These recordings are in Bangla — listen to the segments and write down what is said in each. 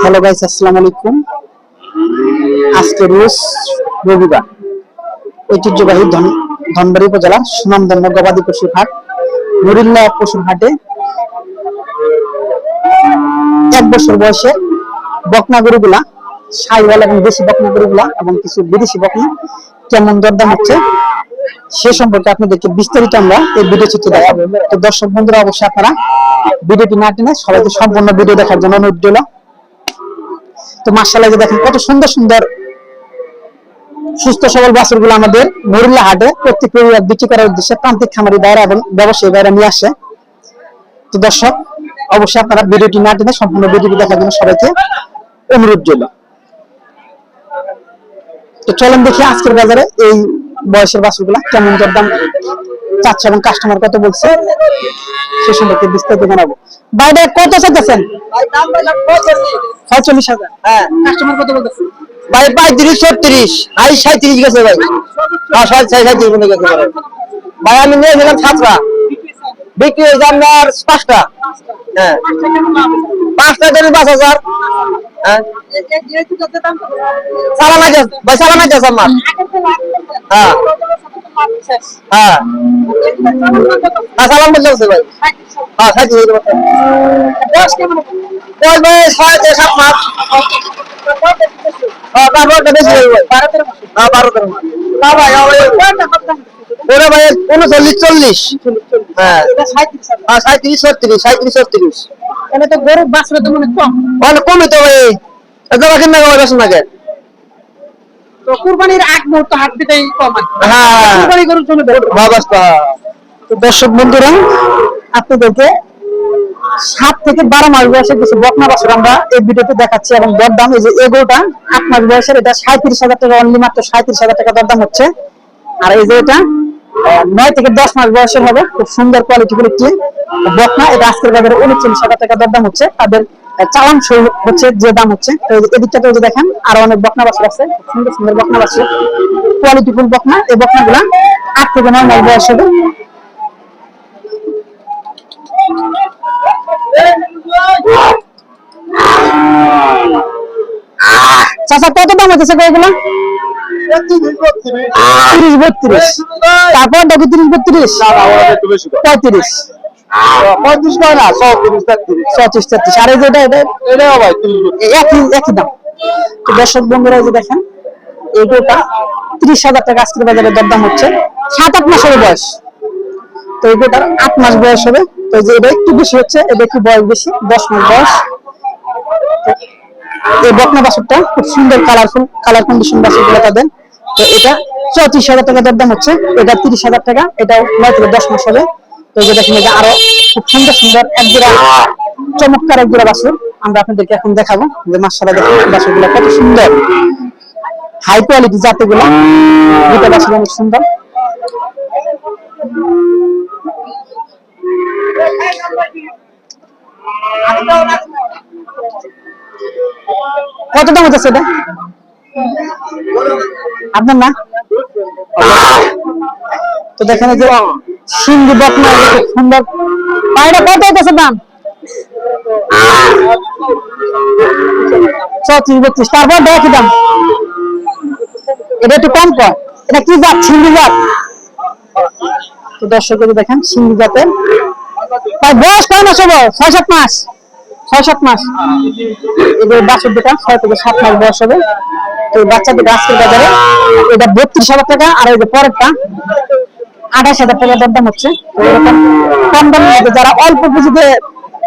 হ্যালো গাইস আসসালামু আলাইকুম আজকে রোজ রবিবার, ঐতিহ্যবাহী ধন- ধনবাড়ি উপজেলা সুনামধন্য গবাদি পশুর হাট নুরিল্লা পশুর হাটে এক বছর বয়সে বকনা গরুগুলা, সাইওয়াল এবং দেশি বকনা গরুগুলা এবং কিছু বিদেশি বকনা কেমন দরদাম হচ্ছে? সে সম্পর্কে আপনাদেরকে বিস্তারিত আমরা এই ভিডিও চিত্র দেখাবো। তো দর্শক বন্ধুরা, অবশ্যই আপনারা ভিডিওটি না টেনে সবাইকে সম্পূর্ণ ভিডিও দেখার জন্য অনুরোধ রইল। তো মার্শাল্লাহ দেখেন কত সুন্দর সুন্দর, সুস্থ সবল বাছুরগুলো আমাদের মরিল্লা হাটে প্রত্যেক পরিবার বিক্রি করার উদ্দেশ্যে প্রান্তিক খামারি বাইরে এবং ব্যবসায়ী বাইরে নিয়ে আসে। তো দর্শক, অবশ্যই আপনারা ভিডিওটি না টেনে সম্পূর্ণ ভিডিওটি দেখার জন্য সবাইকে অনুরোধ রইল। তো চলেন দেখি আজকের বাজারে এই বয়সের বাছুরগুলা কেমন দরদাম চাচ্ছে এবং কাস্টমার কত বলছে সে সম্পর্কে বিস্তারিত জানাব বাইরে কত চাইতেছেন ছয়চল্লিশ হাজার হ্যাঁ কাস্টমার কত বলতেছে ভাই পঁয়ত্রিশ ছত্রিশ আই সাঁত্রিশ গেছে ভাই হ্যাঁ সাঁত্রিশ মনে গেছে ভাই আমি নিয়ে গেলাম সাতটা বিক্রি হয়েছে আপনার পাঁচটা হ্যাঁ পাঁচটা ধরে পাঁচ হাজার হ্যাঁ সালাম আছে ভাই সালাম আছে আমার হ্যাঁ। হ্যাঁ। হ্যাঁ ভাই। হ্যাঁ ভাই। ছয় থেকে সাত মাস হ্যাঁ বেশি হয়ে ভাই হ্যাঁ বারো তেরো মাস না ভাই ওরে ভাই উনচল্লিশ চল্লিশ। হ্যাঁ। হ্যাঁ সাঁত্রিশ ছত্রিশ সাঁত্রিশ ছত্রিশ। তাহলে তো তো মনে কম। অনেক কমই তো ভাই। না নাকি তো কুরবানির আগ মুহূর্ত হাট দিতেই কম হ্যাঁ। কুরবানি তো দর্শক বন্ধুরা আপনাদেরকে সাত থেকে বারো মাস বয়সের কিছু বকনা বাছুর আমরা এই ভিডিওতে দেখাচ্ছি এবং দরদাম এই যে এগোটা আট মাস বয়সের এটা সাঁত্রিশ হাজার টাকা অনলি মাত্র সাঁত্রিশ হাজার টাকা দরদাম হচ্ছে। আর এই যে এটা নয় থেকে দশ মাস বয়সের হবে খুব সুন্দর কোয়ালিটি একটি বকনা। এটা আজকের বাজারে উনচল্লিশ হাজার টাকা দরদাম হচ্ছে। তাদের চালান হচ্ছে, যে দাম হচ্ছে। তো এদিকটাতে যে দেখেন, আরও অনেক বকনা বাছুর আছে। সুন্দর সুন্দর বকনা বাছুর। কোয়ালিটি ফুল বকনা। এই বকনাগুলা আট থেকে নয় মাস বয়স হবে। কত দাম হচ্ছে এগুলো? তিরিশ বত্রিশ। তারপর দেখো তিরিশ বত্রিশ। পঁয়ত্রিশ। পঁয়ত্রিশ না তেত্রিশ। তেত্রিশ। এটা এটা, এটাও ভাই একই একই দাম। তো দর্শক বন্ধুরা যে দেখেন, এই ত্রিশ হাজার টাকা আজকের বাজারে দরদাম হচ্ছে। সাত, আট মাসের বয়স। তো এই আট মাস বয়স হবে। তো যে এটা একটু বেশি হচ্ছে, এটা একটু বয়স বেশি, দশ মাস বয়স। এই বকনা বাছুরটা খুব সুন্দর কালারফুল কালার কন্ডিশন বাছুরগুলো তো এটা চৌত্রিশ হাজার টাকা দরদাম হচ্ছে। এটা তিরিশ হাজার টাকা, এটাও নয় থেকে দশ মাস হবে। তো যে দেখেন আরও খুব সুন্দর সুন্দর এক জোড়া চমৎকার এক জোড়া আমরা আপনাদেরকে এখন দেখাবো যে মাসালা দেখেন কত সুন্দর। হাই কোয়ালিটি অনেক সুন্দর। কত দাম হচ্ছে এটা? আপনার না? তো দেখেন যে সিন্ধি বকনা খুব সুন্দর। পায়রা, কত দাম? বত্রিশ। তারপর দেখ দাম। এটা একটু কম এটা কি জাত? জাত। তো দেখেন, সিন্ধি জাতের। বয়স কয় মাস হবে ছয় সাত মাস। ছয় সাত মাস। এদের বাছুর ছয় থেকে সাত মাস বয়স হবে। তো এই বাচ্চা দুটো আজকের বাজারে এটা বত্রিশ হাজার টাকা, আর এই যে পরেরটা আঠাশ হাজার টাকা দরদাম হচ্ছে। কম দামের মধ্যে যারা অল্প পুঁজিতে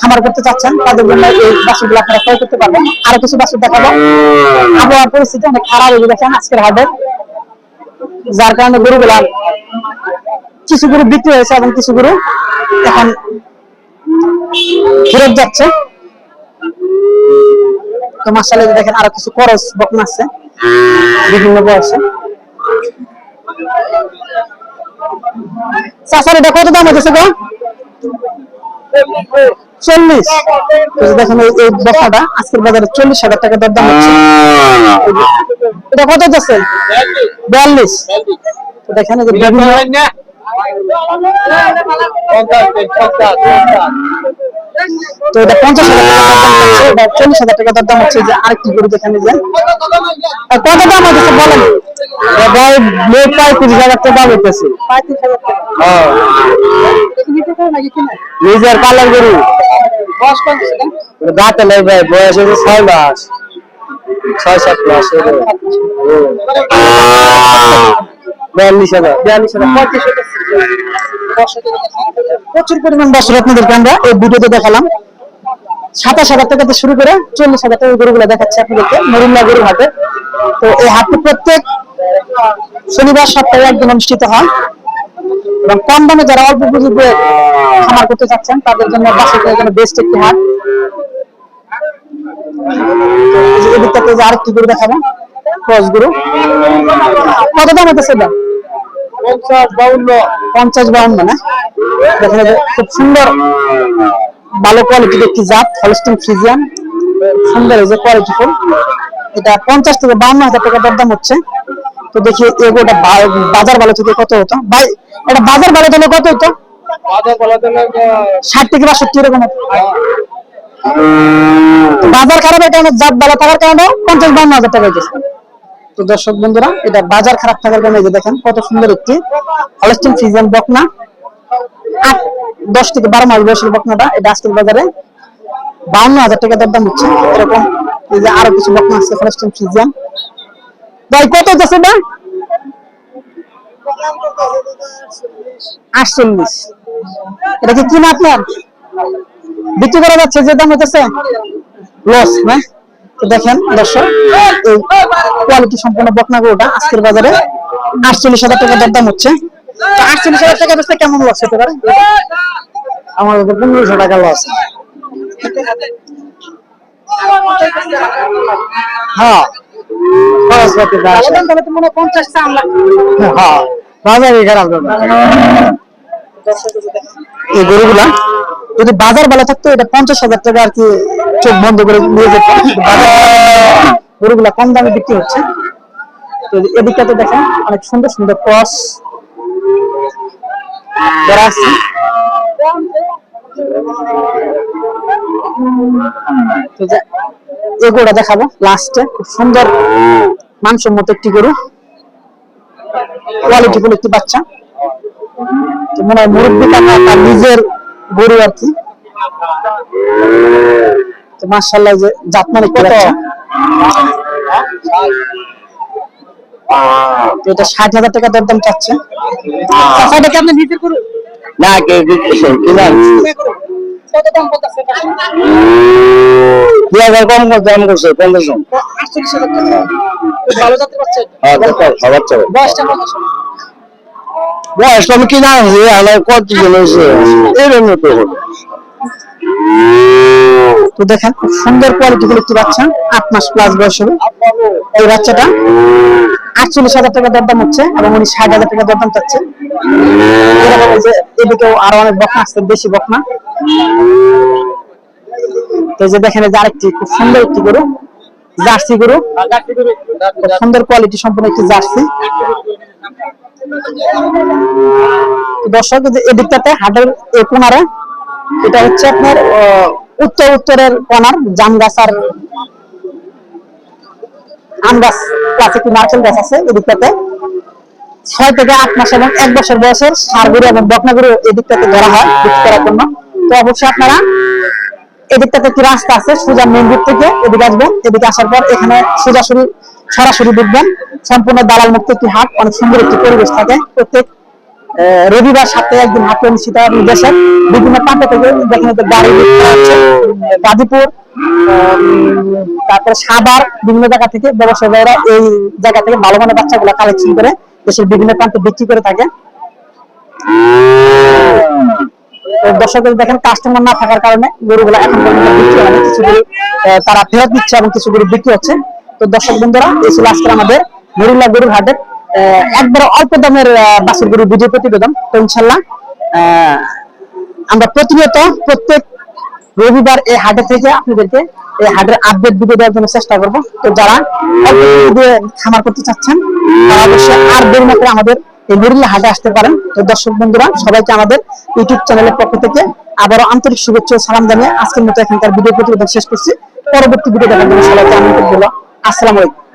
খামার করতে চাচ্ছেন, তাদের জন্য এই বাছুরগুলো আপনারা ক্রয় করতে পারবেন। আরও কিছু বাছুর দেখাবো। আবহাওয়ার পরিস্থিতি অনেক খারাপ হয়ে দেখেন আজকের হাটে। যার কারণে গরুগুলা কিছু গরু বিক্রি হয়েছে এবং কিছু গরু এখন ফেরত যাচ্ছে। তো মাসালে দেখেন আরও কিছু খরচ বকনা আছে, বিভিন্ন বয়সে। চাষার এটা কত দাম হচ্ছে গো? চল্লিশ। দেখেন এই আজকের বাজারে চল্লিশ হাজার টাকা দর দাম হচ্ছে। এটা কত দেখেন যে তো এটা পঞ্চাশ হাজার টাকা দরদাম হচ্ছে চল্লিশ হাজার টাকা দরদাম হচ্ছে যে কত দাম বলেন? পঁয়ত্রিশ হাজার টাকা হইতেছে টাকা। হ্যাঁ। কিনা নিজের পালার গরু বয়স কত দাঁতে নেই ভাই বয়স হয়েছে ছয় মাস। ছয় সাত মাস বিয়াল্লিশ হাজার। বিয়াল্লিশ হাজার। পঁয়ত্রিশ প্রচুর পরিমাণ বছর আপনাদেরকে আমরা এই ভিডিওতে দেখালাম। সাতাশ হাজার টাকা থেকে শুরু করে চল্লিশ হাজার টাকা গরুগুলো দেখাচ্ছে আপনাদেরকে মরিল্লা গরু হাটে। তো এই হাটটি প্রত্যেক শনিবার সপ্তাহে একদিন অনুষ্ঠিত হয়। এবং কম দামে যারা অল্প পুঁজিতে খামার করতে চাচ্ছেন তাদের জন্য জন্য বেস্ট একটি হাট। তো এই যে এদিকটাতে যে আরেকটি গরু দেখাবো ক্রস গরু। কত দাম হতেছে এটা? পঞ্চাশ বাউন্ন। পঞ্চাশ বাউন্ন না? দেখা যায় খুব সুন্দর ভালো কোয়ালিটির একটি জাত হলস্টিন ফ্রিজিয়ান সুন্দর এই যে কোয়ালিটি ফুল। এটা পঞ্চাশ থেকে বাউন্ন হাজার টাকা দরদাম হচ্ছে। তো দেখি এগোটা বাজার ভালো থেকে কত হতো? ভাই এটা বাজার ভালো হলে কত হতো? বাজার বলা দিলে ষাট থেকে বাষট্টি এরকম বাজার খারাপের কারণে জাত ভালো থাকার কারণে পঞ্চাশ বাউন্ন হাজার টাকা হয়েছে তো দর্শক বন্ধুরা এটা বাজার খারাপ থাকার কারণে যে দেখেন কত সুন্দর একটি হলস্টিন ফ্রিজিয়ান বকনা। আট দশ থেকে বারো মাস বয়সের বকনাটা এটা আজকের বাজারে বাউন্ন হাজার টাকা দরদাম হচ্ছে। এরকম এই যে আরও কিছু বকনা আছে হলস্টিন ফ্রিজিয়ান ভাই, কত যাচ্ছে না আটচল্লিশ। এটা কি আপনার? বিক্রি করা যাচ্ছে, যে দাম হতেছে লস না? দেখেন, দর্শক কোয়ালিটি সম্পূর্ণ বকনা আজকের বাজারে আটচল্লিশ হাজার টাকা দরদাম হচ্ছে। আটচল্লিশ হাজার টাকা বেচতে কেমন লস হতে পারে? আমাদের পনেরোশো টাকা লস হ্যাঁ। ব্যবসা। দাম তাহলে তো মনে পঞ্চাশ চার লাখ হ্যাঁ বাজারে খারাপ এই গরুগুলা যদি বাজার বেলা থাকতো এটা পঞ্চাশ হাজার টাকা আর কি চোখ বন্ধ করে নিয়ে যেত। গরুগুলা কম দামে বিক্রি হচ্ছে। তো এদিকটাতে দেখেন অনেক সুন্দর সুন্দর ক্রস। করা আছে তো এই গরুটা দেখাবো লাস্টে খুব সুন্দর মানসম্মত একটি গরু। কোয়ালিটি ফুল একটি বাচ্চা। মনে হয় মুরব্বী কাকা তার নিজের গরু আর কি। মার্শাল্লাহ যে জাতমান একটু বাচ্চা। এটা ষাট হাজার টাকা দরদাম চাচ্ছে। এটা কি আপনি নিজের গরু? না, কে দুই কম দাম করছে বয়সটা কত বয়স আমি কিনা আমার কত জন হয়েছে? তো। তো দেখেন, খুব সুন্দর কোয়ালিটি গুলো একটি বাচ্চা, আট মাস প্লাস বয়স হবে। এই বাচ্চাটা আটচল্লিশ হাজার টাকা দরদাম হচ্ছে এবং উনি ষাট হাজার টাকা দরদাম চাচ্ছে। এদিকেও আরও অনেক বকনা আসছে বেশি বকনা। তো যে দেখেন, এই যে আরেকটি, খুব সুন্দর একটি গরু, জার্সি গরু। খুব সুন্দর কোয়ালিটি সম্পূর্ণ একটি জার্সি। দর্শক এদিকটাতে হাটের এই কোনারে এটা হচ্ছে আপনার উত্তর উত্তরের কোনার জাম গাছ আর আম গাছ প্লাস একটি নারকেল গাছ আছে এদিকটাতে। ছয় থেকে আট মাস এবং এক বছর বয়সের সার গরু এবং বকনা গরু এদিকটাতে ধরা হয় বিক্রি করার জন্য। তো অবশ্যই আপনারা এদিকটাতে কি রাস্তা আছে, সোজা রোড থেকে এদিকে আসবেন। এদিকে আসার পর এখানে সোজাসুরি সরাসরি ঢুকবেন। সম্পূর্ণ দালাল মুক্ত একটি হাট, অনেক সুন্দর একটি পরিবেশ থাকে। প্রত্যেক রবিবার সপ্তাহে একদিন হাট হয় দেশের বিভিন্ন প্রান্ত থেকে যেখানে গাড়ি গাজীপুর তারপরে সাভার, বিভিন্ন জায়গা থেকে ব্যবসায়ীরা এই জায়গা থেকে ভালো মানের বাচ্চাগুলো কালেকশন করে দেশের বিভিন্ন প্রান্তে বিক্রি করে থাকে। দর্শকদের দেখেন কাস্টমার না থাকার কারণে গরুগুলো এখন তারা ফেরত দিচ্ছে এবং কিছু গরু বিক্রি হচ্ছে। তো দর্শক বন্ধুরা এই ছিল আজকে আমাদের মরুল্লা গরুর হাটের একবার অল্প দামের বাছুর গরু ভিডিও প্রতিবেদন তো ইনশাল্লাহ আমরা প্রতিনিয়ত প্রত্যেক রবিবার এই হাটে থেকে আপনাদেরকে এই হাটের আপডেট ভিডিও দেওয়ার জন্য চেষ্টা করব। তো যারা খামার করতে চাচ্ছেন অবশ্যই আর দেরি না করে আমাদের এই মরিল্লা হাটে আসতে পারেন। তো দর্শক বন্ধুরা, সবাইকে আমাদের ইউটিউব চ্যানেলের পক্ষ থেকে আবারও আন্তরিক শুভেচ্ছা সালাম জানিয়ে আজকের মতো এখানকার ভিডিও প্রতিবেদন শেষ করছি। পরবর্তী ভিডিও দেখার জন্য সবাইকে আমন্ত্রণ দিল আসসালামু আলাইকুম।